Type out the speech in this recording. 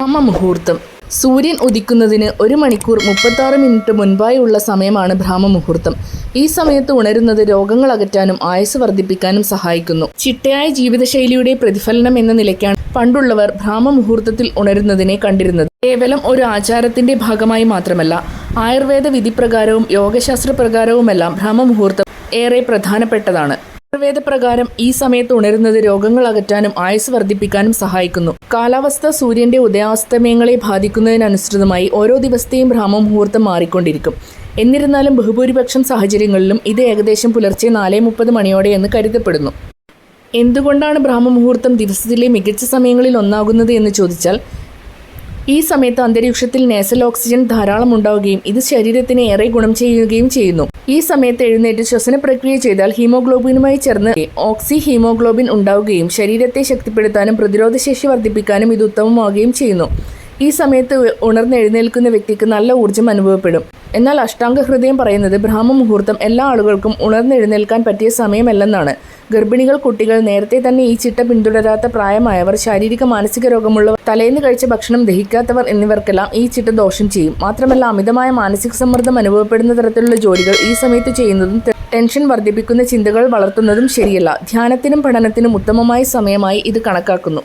ബ്രഹ്മമുഹൂർത്തം സൂര്യൻ ഉദിക്കുന്നതിന് ഒരു മണിക്കൂർ മുപ്പത്താറ് മിനിറ്റ് മുൻപായുള്ള സമയമാണ് ബ്രഹ്മമുഹൂർത്തം. ഈ സമയത്ത് ഉണരുന്നത് രോഗങ്ങൾ അകറ്റാനും ആയുസ് വർദ്ധിപ്പിക്കാനും സഹായിക്കുന്നു. ചിട്ടയായ ജീവിതശൈലിയുടെ പ്രതിഫലനം എന്ന നിലയ്ക്കാണ് പണ്ടുള്ളവർ ബ്രാഹ്മമുഹൂർത്തത്തിൽ ഉണരുന്നതിനെ കണ്ടിരുന്നത്. കേവലം ഒരു ആചാരത്തിന്റെ ഭാഗമായി മാത്രമല്ല ആയുർവേദ വിധിപ്രകാരവും യോഗശാസ്ത്ര പ്രകാരവുമെല്ലാം ബ്രഹ്മമുഹൂർത്തം ഏറെ പ്രധാനപ്പെട്ടതാണ്. ആയുർവേദ പ്രകാരം ഈ സമയത്ത് ഉണരുന്നത് രോഗങ്ങൾ അകറ്റാനും ആയുസ് വർദ്ധിപ്പിക്കാനും സഹായിക്കുന്നു. കാലാവസ്ഥ സൂര്യന്റെ ഉദയാസ്തമയങ്ങളെ ബാധിക്കുന്നതിനനുസൃതമായി ഓരോ ദിവസത്തെയും ഭ്രാമ മുഹൂർത്തം മാറിക്കൊണ്ടിരിക്കും. എന്നിരുന്നാലും ബഹുഭൂരിപക്ഷം സാഹചര്യങ്ങളിലും ഇത് ഏകദേശം പുലർച്ചെ നാല് മുപ്പത് മണിയോടെ എന്ന് കരുതപ്പെടുന്നു. എന്തുകൊണ്ടാണ് ബ്രാഹ്മമുഹൂർത്തം ദിവസത്തിലെ മികച്ച സമയങ്ങളിൽ ഒന്നാകുന്നത് എന്ന് ചോദിച്ചാൽ ഈ സമയത്ത് അന്തരീക്ഷത്തിൽ നേസൽ ഓക്സിജൻ ധാരാളം ഉണ്ടാവുകയും ഇത് ശരീരത്തിന് ഏറെ ഗുണം ചെയ്യുകയും ചെയ്യുന്നു. ഈ സമയത്ത് എഴുന്നേറ്റ് ശ്വസന പ്രക്രിയ ചെയ്താൽ ഹീമോഗ്ലോബിനുമായി ചേർന്ന് ഓക്സി ഹീമോഗ്ലോബിൻ ഉണ്ടാവുകയും ശരീരത്തെ ശക്തിപ്പെടുത്താനും പ്രതിരോധശേഷി വർദ്ധിപ്പിക്കാനും ഇത് ഉത്തമമാവുകയും ചെയ്യുന്നു. ഈ സമയത്ത് ഉണർന്നെഴുന്നേൽക്കുന്ന വ്യക്തിക്ക് നല്ല ഊർജം അനുഭവപ്പെടും. എന്നാൽ അഷ്ടാംഗ ഹൃദയം പറയുന്നത് ബ്രാഹ്മ മുഹൂർത്തം എല്ലാ ആളുകൾക്കും ഉണർന്നെഴുന്നേൽക്കാൻ പറ്റിയ സമയമല്ലെന്നാണ്. ഗർഭിണികൾ കുട്ടികൾ നേരത്തെ തന്നെ ഈ ചിട്ട പിന്തുടരാത്ത പ്രായമായവർ ശാരീരിക മാനസിക രോഗമുള്ളവർ തലേന്ന് കഴിച്ച ഭക്ഷണം ദഹിക്കാത്തവർ എന്നിവർക്കെല്ലാം ഈ ചിട്ട ദോഷം ചെയ്യും. മാത്രമല്ല അമിതമായ മാനസിക സമ്മർദ്ദം അനുഭവപ്പെടുന്ന തരത്തിലുള്ള ജോലികൾ ഈ സമയത്ത് ചെയ്യുന്നതും ടെൻഷൻ വർദ്ധിപ്പിക്കുന്ന ചിന്തകൾ വളർത്തുന്നതും ശരിയല്ല. ധ്യാനത്തിനും പഠനത്തിനും ഉത്തമമായ സമയമായി ഇത് കണക്കാക്കുന്നു.